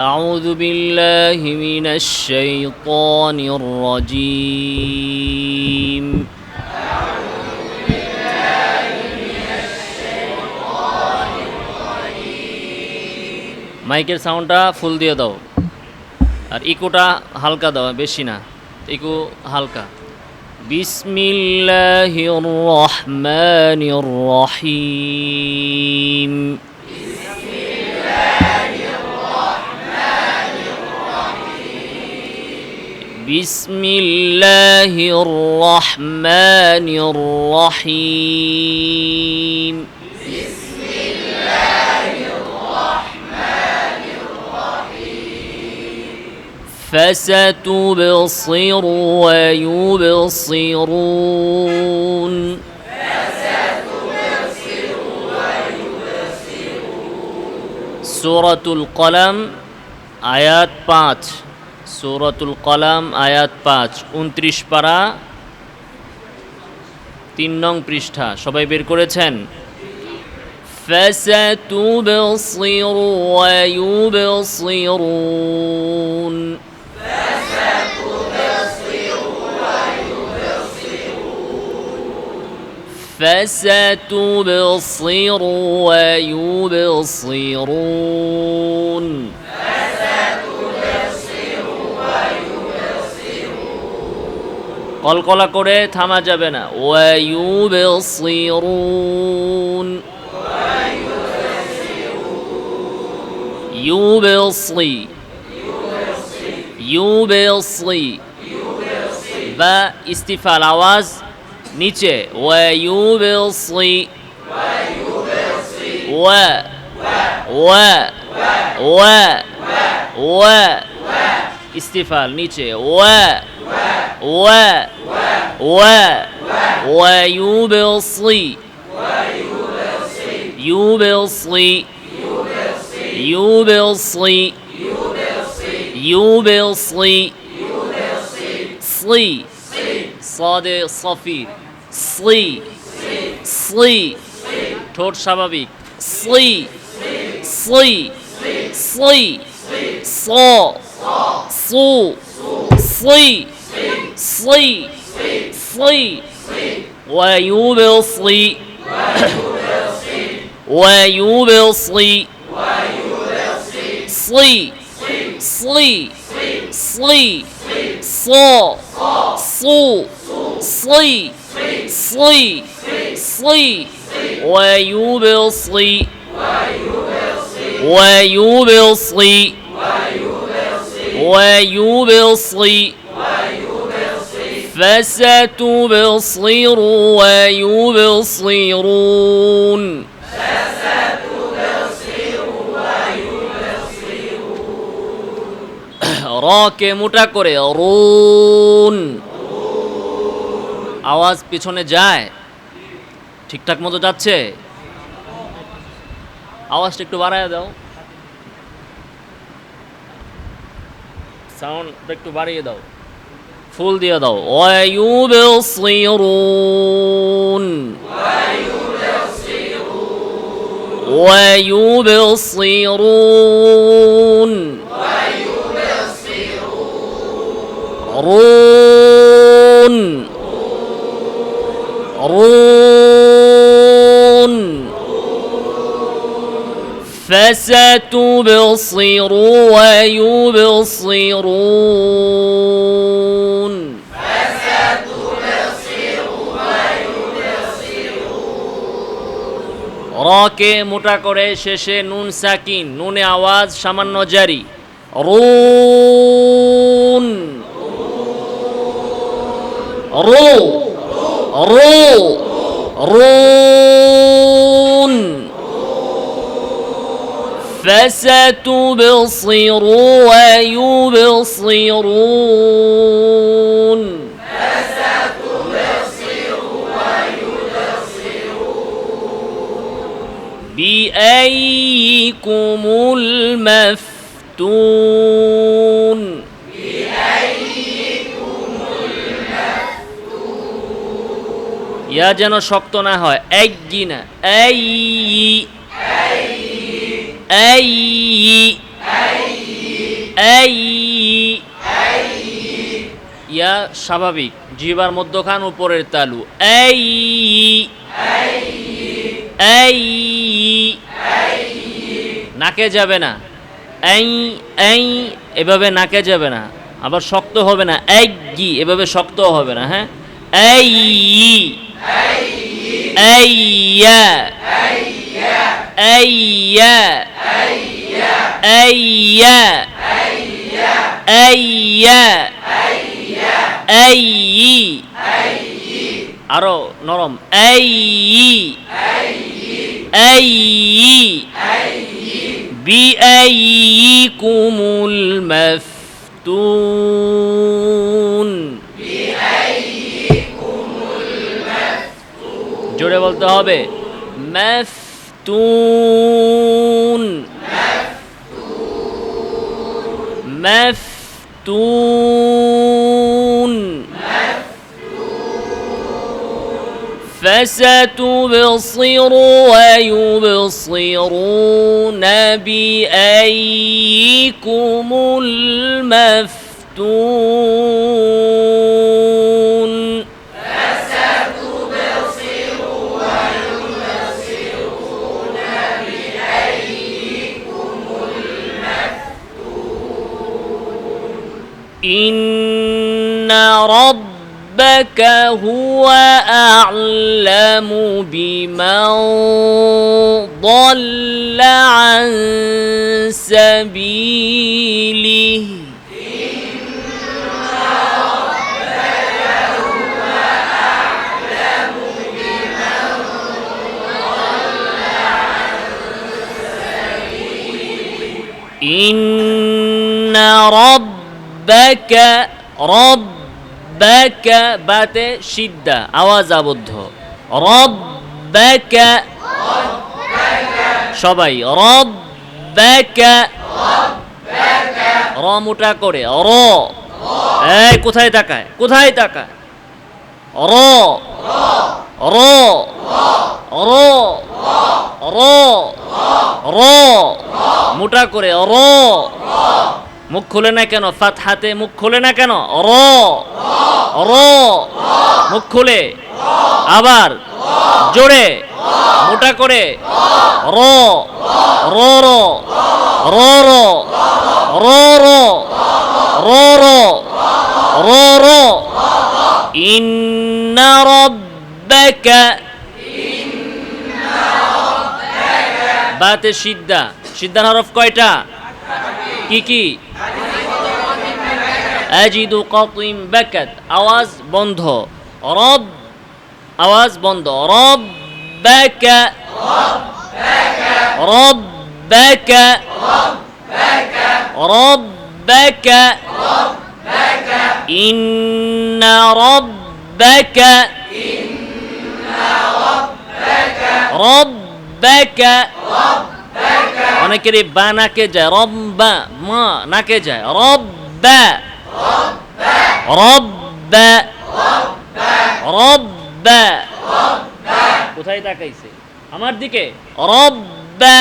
أعوذ بالله من الشيطان الرجيم মাইকের সাউন্ডটা ফুল দিয়ে দাও আর ইকোটা হালকা দাও বেশি না ইকো হালকা বিসমিল্লাহির রহমানির রহিম بسم الله الرحمن الرحيم. بسم الله الرحمن الرحيم فستبصر ويبصرون. فستبصر ويبصرون سورة القلم آيات 5 সূরাতুল কলাম আয়াত পাঁচ উনত্রিশ পারা তিন নং পৃষ্ঠা সবাই বের করেছেন فستبصر ويبصرون فستبصر ويبصرون কলকলা করে থামা যাবে না। ওয়ায়ুবসিরুন। ইউবসি। ইউবসি। বা ইস্তিফাল আওয়াজ নিচে। ওয়ায়ুবসি। ওয়া। ওয়া। ওয়া। ওয়া। ইস্তিফাল নিচে। ওয়া। و و ويبصي يبصي يبصي يبصي صي صاد صفير صي صي ঠোঁট স্বাভাবিক صي صي صي صا صو صي صي صي ويبصي ويبصي صي صي صي صا صو صي صي صي ويبصي ويبصي ويبصي فستبصر ويبصرون রকে মোটা করে রুন আওয়াজ পিছনে যায় ঠিকঠাক মতো যাচ্ছে আওয়াজটা একটু বাড়ায় দাও সাউন্ডটা একটু বাড়িয়ে দাও ফুল দিয়ে দাও ওয়ায়ুবসিরুন ওয়ায়ুবসিরুন রুন রুন فستبصر ويبصرون রকে মোটা করে শেষে নুন সাকিন নুনে আওয়াজ সামান্য জারি রুন রু রু রুন فستبصر ويبصرون بأيكم المفتون ইয়া যেন শক্ত না হয় এক গি না এই এই ইয়া স্বাভাবিক জিবার মধ্যখান উপরের তালু, এই এই, নাকে যাবে না, এই এই, এভাবে নাকে যাবে না, আবার শক্ত হবে না, এই গি এভাবে শক্ত হবে না হ্যাঁ এই এই আরও নরম কুমুল জোরে বলতে হবে মেস مفتون. مفتون. فستبصر ويبصرون بأيكم المفتون. إن ربك هو أعلم بمن ضل عن سبيله إن রব্বাকা রব্বাকা বাতে সিদ্ধা আওয়াজ আবদ্ধ। রব্বাকা সবাই, রব্বাকা র মোটা করে, র। এই, কোথায় তাকায়? কোথায় তাকায়? র। র। র। র। র। মোটা করে, র। মুখ খুলে না কেন? ফাত হাতে মুখ খুলে না কেন? র। র। মুখ খুলে। আবার জোরে। মোটা করে। র। র র। র র। র র। র র। র র। রব্বাকা। বাতে সিদ্ধা সিদ্ধার হরফ কয়টা? কি কি আজিদু কতিম বাকাত আওয়াজ বন্ধ রব আওয়াজ বন্ধ রব বাকা রব বাকা রব বাকা ইন্না রব্বাকা রব্বাকা অনেকেরই বা নাকে যায়, রব্বা, মা নাকে যায়, রব্বা রব্বা রব্বা, কোথায় তাকাইছে? আমার দিকে, রব্বা,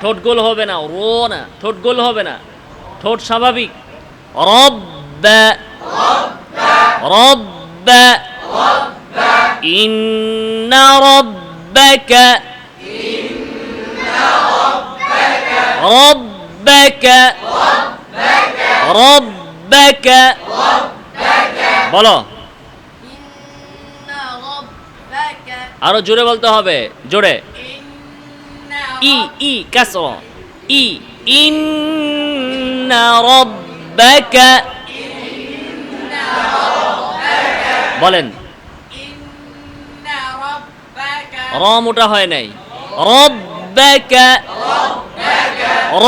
ঠোঁট গোল হবে না রো না, ঠোঁট গোল হবে না, ঠোঁট স্বাভাবিক, রব্বা রব্বা, ইন্না রব্বাকা রব্বাকা রব্বাকা বলো। আরও জোরে বলতে হবে জোরে। ই ই কাসরা। ই ইন্না রব্বাকা। বলেন। রম মোটা হয় নাই। রব রব্বাকা। র।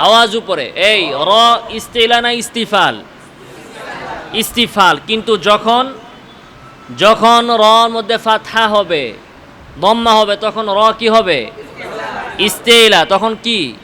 আওয়াজ উপরে। এই, র, ইস্তিলা না ইস্তিফাল? ইস্তিফাল, কিন্তু যখন যখন রর মধ্যে ফাতহা হবে, দম্মা হবে, তখন র কি হবে? ইস্তেইলা তখন কি?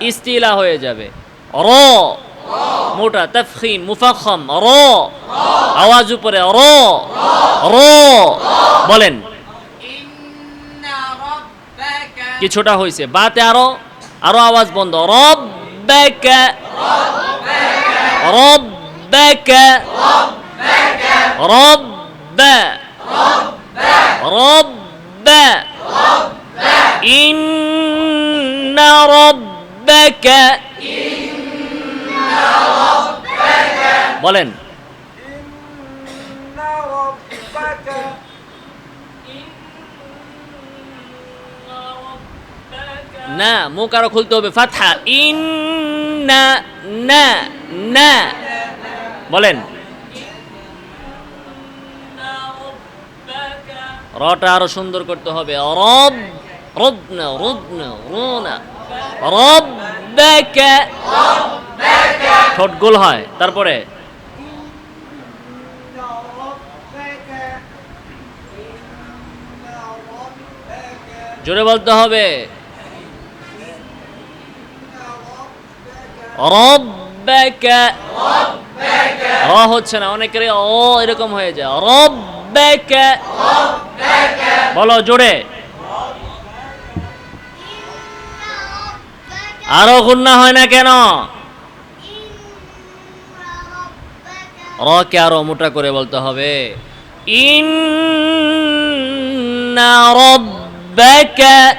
ইস্তিলা হয়ে যাবে। র। মোটা, তফখিম মুফাখম র। আওয়াজ উপরে, র। র। বলেন। কিছুটা হয়েছে বাতে আরো আরো আওয়াজ বন্ধ রব ربك ربك رب رب إن ربك বলেন না, মুখ আরও খুলতে হবে। ফাথা ইন না না। না বলেন। রটা আরও সুন্দর করতে হবে। রব, রব্ন রুগ্ন রোনা। রব্বাকা। ঠোঁট গোল হয়। তারপরে? জোরে বলতে হবে। রব্বাকা। র হচ্ছে না অনেকের ও এরকম হয়ে যায়। রব্বাকা। বলো জোরে। আরও গুন্না হয় না কেন? র কে আরও মোটা করে বলতে হবে। ইন্না রব্বাকা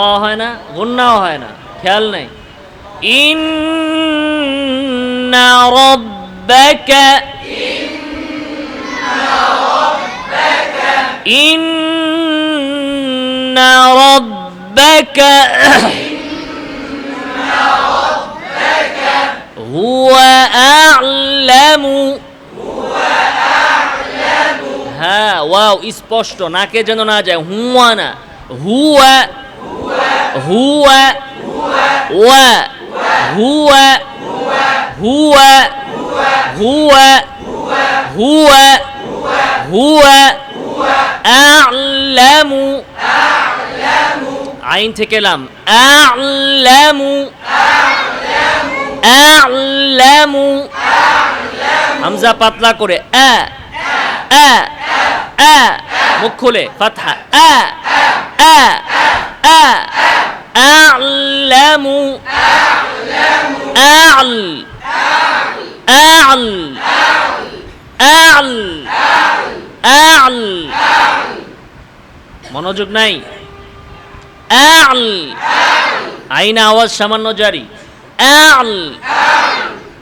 র হয় না গুন্নাও হয় না খেয়াল নেই ইন্না রব্বাকা ইন্না রব্বাকা هو أعلم হ্যাঁ ওয়াও স্পষ্ট নাকে যেন না যায় হুয়া না হুয়া হুয়া ওয়া হুয়া হুয়া হুয়া হুয়া হুয়া আ'লামু আইন থেকে লাম আ'লামু আ'লামু হামজা পাতলা করে আ আ আ মুখ খুলে ফাতহা আ আ আ আ'লামু। আ'ল। আ'ল। আ'ল। আ'ল। মনোযোগ নাই। আ'ল। আইন, আওয়াজ, সামান্য জারি। আ'ল।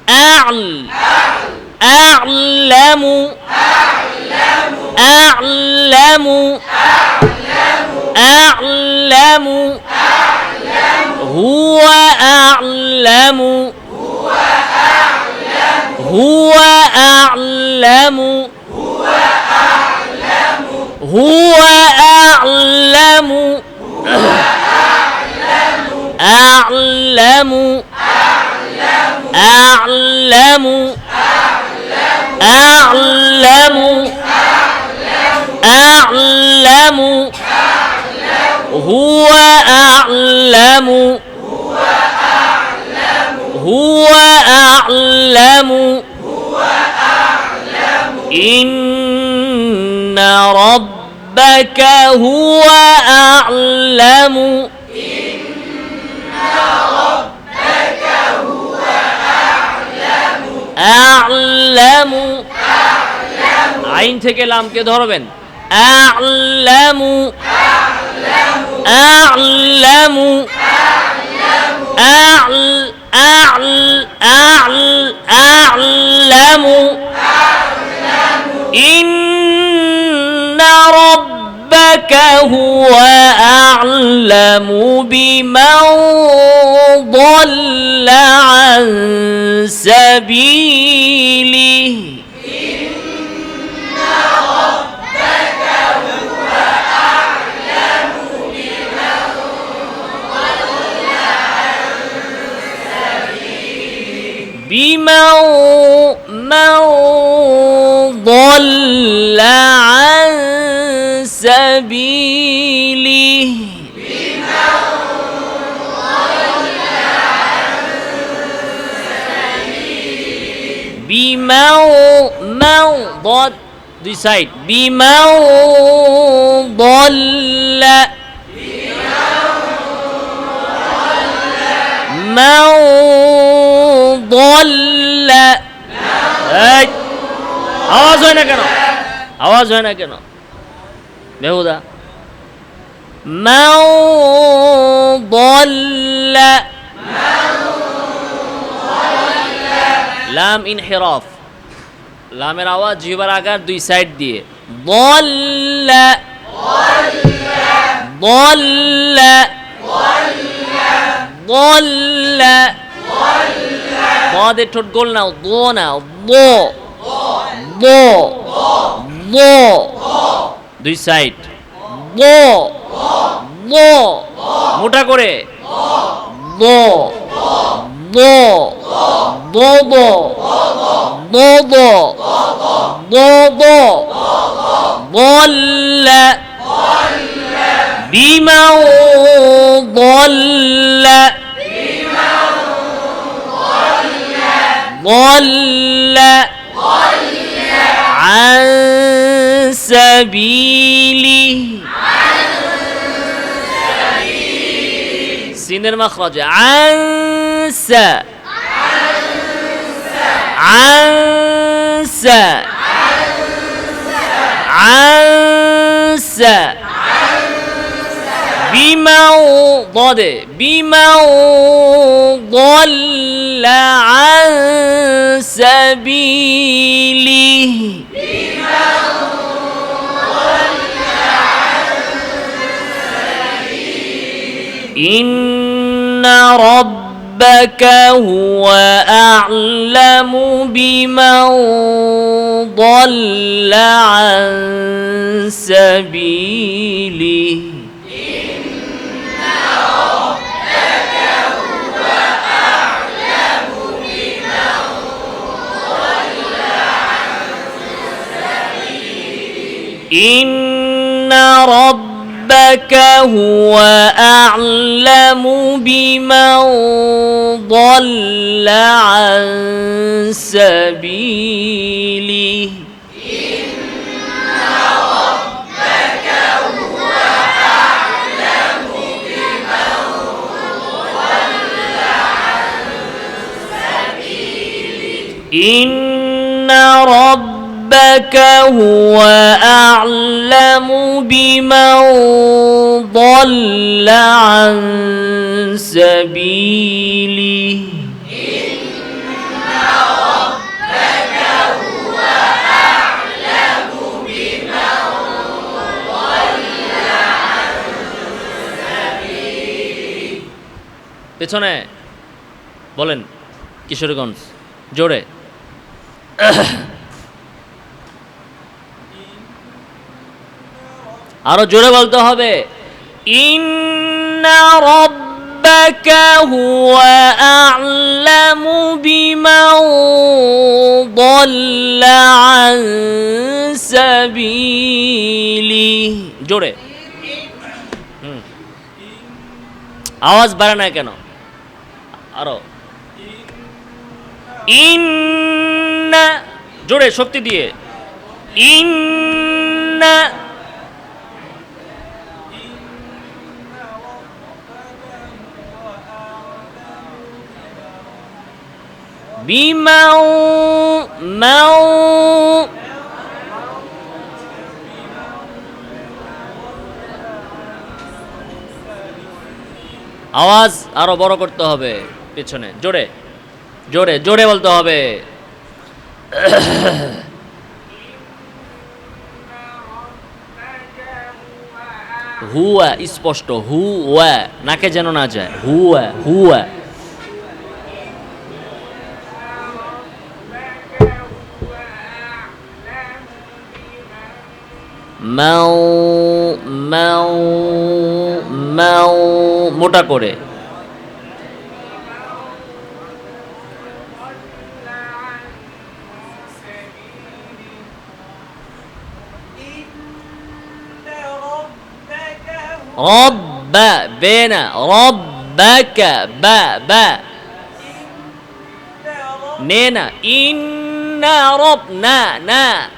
আ'ল। আ'লামু। আ'লামু। আ'লামু। হুয়া هو أعلم. هو أعلم. هو أعلم. هو أعلم هو أعلم أعلم أعلم. أعلم. أعلم. أعلم. هو أعلم هو أعلم إن ربك هو أعلم আ'লামু আইন থেকে লামকে ধরবেন আ'লামু আ'লামু أعلم. أعلم. إن ربك هو أعلم بمن ضل عن سبيله. إن ربك من من ضل عن سبيله بمن من ضل decide. بمن ضل من ضل এই, আওয়াজ হয় না কেন আওয়াজ হয় না কেন বেহুদা من ضل লাম ইনহিরাফ লামের আওয়াজ জিহবার আকার দুই সাইড দিয়ে ضل ضل ضل ضاد ঠোঁট গোল নাও দো নাও দো দো দো দুই সাইড দো দো মোটা করে দো দো দো দো দো দো দো দো ضل بمن ضل ضل عن سبيله. سين المخرج. عن س عن س عن س بما ضد بما ضل عن سبيله. إن ربك هو أعلم بمن ضل عن سبيله. إن ربك هو أعلم بمن ضل عن سبيله إن ربك هو أعلم بمن ضل عن سبيله পেছনে বলেন কিশোরগঞ্জ জোরে আরো জোরে বলতে হবে ইন্না রাব্বাকা হুয়া আ'লামু বিমান ضل عن সাবিলি জোরে হুম। আওয়াজ বাড়ে না কেন আরো ইন্না জোরে শক্তি দিয়ে ইন্না বিমাউ মাউ আওয়াজ আরও বড় করতে হবে পেছনে, জোরে জোরে জোরে বলতে হবে। হুয়া, স্পষ্ট, হুয়া, নাকে যেন না যায়, হুয়া হুয়া। মাও মাও মাও মোটা করে رب بنا ربك با با نينا إن ربنا نا ربك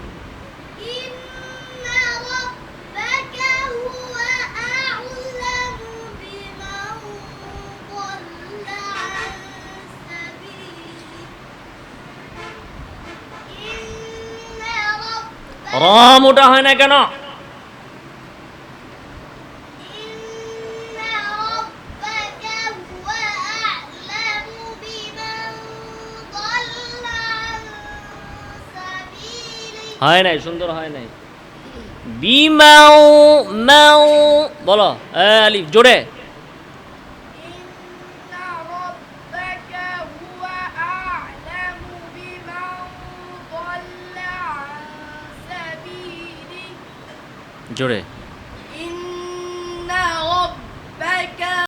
রম ওটা হয় না কেন? হয় নাই, সুন্দর হয় নাই। বিমাও মাও বলো আলিফ, জোরে। 절에